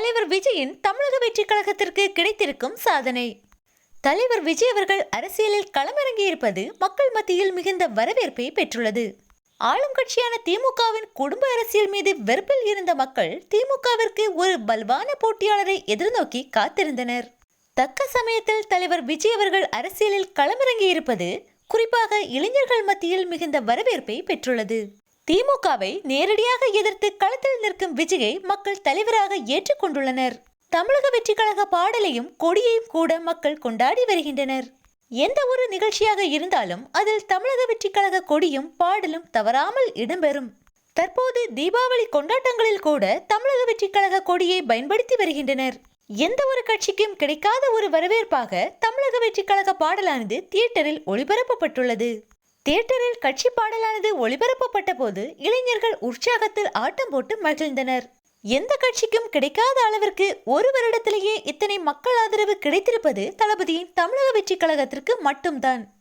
தலைவர் விஜயின் தமிழக வெற்றி கழகத்திற்கு கிடைத்திருக்கும் சாதனை. தலைவர் விஜய் அவர்கள் அரசியலில் களமிறங்கியிருப்பது மக்கள் மத்தியில் மிகுந்த வரவேற்பை பெற்றுள்ளது. ஆளும் கட்சியான திமுகவின் குடும்ப அரசியல் மீது வெறுப்பில் இருந்த மக்கள் திமுகவிற்கு ஒரு பல்வான போட்டியாளரை எதிர்நோக்கி காத்திருந்தனர். தக்க சமயத்தில் தலைவர் விஜய் அவர்கள் அரசியலில் களமிறங்கியிருப்பது குறிப்பாக இளைஞர்கள் மத்தியில் மிகுந்த வரவேற்பை பெற்றுள்ளது. திமுகவை நேரடியாக எதிர்த்து களத்தில் நிற்கும் விஜயை மக்கள் தலைவராக ஏற்றுக்கொண்டுள்ளனர். தமிழக வெற்றி கழக பாடலையும் கொடியையும் கூட மக்கள் கொண்டாடி வருகின்றனர். எந்த ஒரு நிகழ்ச்சியாக இருந்தாலும் அதில் தமிழக வெற்றி கழக கொடியும் பாடலும் தவறாமல் இடம்பெறும். தற்போது தீபாவளி கொண்டாட்டங்களில் கூட தமிழக வெற்றி கழக கொடியை பயன்படுத்தி வருகின்றனர். எந்த ஒரு கட்சிக்கும் கிடைக்காத ஒரு வரவேற்பாக தமிழக வெற்றி கழக பாடலானது தியேட்டரில் ஒளிபரப்பப்பட்டுள்ளது. தியேட்டரில் கட்சி பாடலானது ஒளிபரப்பப்பட்ட போது இளைஞர்கள் உற்சாகத்தில் ஆட்டம் போட்டு மகிழ்ந்தனர். எந்த கட்சிக்கும் கிடைக்காத அளவிற்கு ஒரு வருடத்திலேயே இத்தனை மக்கள் ஆதரவு கிடைத்திருப்பது தளபதியின் தமிழக வெற்றி கழகத்திற்கு மட்டும்தான்.